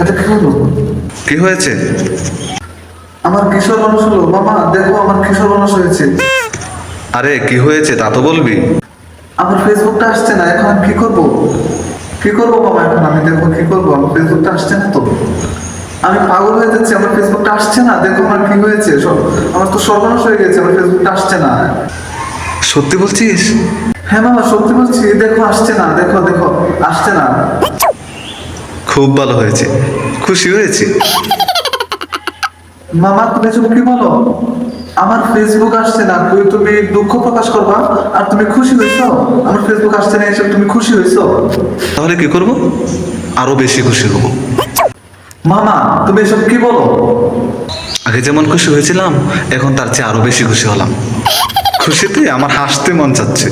এটা কি হলো কি হয়েছে? আমার কিশোর মানুষ হলো মামা দেখো আমার কিশোর মানুষ হয়েছে। আরে কি হয়েছে তা তো বলবি। আমার ফেসবুকটা আসছে না এখন কি করব? কি করব মামা এখন? আমি দেখো কি করব? আমার ফেসবুকটা আসছে না তো। আমি পাগল হয়ে যাচ্ছি আমার ফেসবুকটা আসছে না। দেখো আমার কি হয়েছে। সব আমার তো সর্বনাশ হয়ে গেছে আমার ফেসবুকটা আসছে না। সত্যি বলছিস? হ্যাঁ মামা সত্যি বলছি দেখো আসছে না দেখো দেখো আসছে না। খুব ভালো হয়েছে খুশি হয়েছি। মামা তুমি এসব কি বলো? আমার ফেসবুক আসছে না তুই তুমি দুঃখ প্রকাশ করবা? আর তুমি খুশি হয়েছো? আমার ফেসবুক আসছে না এসব তুমি খুশি হয়েছো? তাহলে কি করব? আরও বেশি খুশি হব। মামা তুমি এসব কি বলো? আগে যেমন খুশি হয়েছিলাম এখন তার চেয়ে আরও বেশি খুশি হলাম। খুশিতে আমার হাসতে মন চাচ্ছে।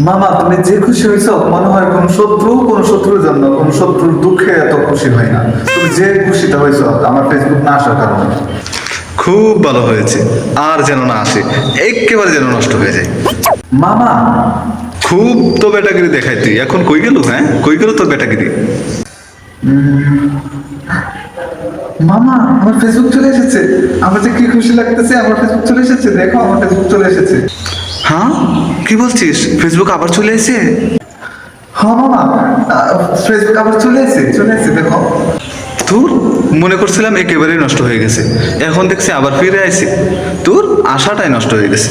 মামা তুমি যে খুশি হয়েছো মনে হয় কোন শত্রু কোন শত্রুর জন্য কোন শত্রুর দুঃখে এত খুশি হয় না। তুমি যে খুশিটা হয়েছো আমার ফেসবুক না আসার কারণে। খুব ভালো হয়েছে। আর যেন না আসে একেবারে যেন নষ্ট হয়ে যায়। মামা! খুব তো বেটাগিরি দেখাই তুই। এখন কই গেল হ্যাঁ? কই গেল তোর বেটাগিরি মামা আমার ফেসবুক চলে এসেছে। আমার যে কি খুশি লাগতেছে আমার ফেসবুক চলে এসেছে। দেখো আমার ফেসবুক চলে এসেছে। হ্যাঁ? কি বলছিস? ফেসবুক আবার চলে এসে হ্যাঁ মামা ফেসবুক আবার চলে এসেছে চলে এসে দেখো। তোর মনে করছিলাম একেবারেই নষ্ট হয়ে গেছে। এখন দেখছি আবার ফিরে আইছে। তোর আশাটাই নষ্ট হয়ে গেছে।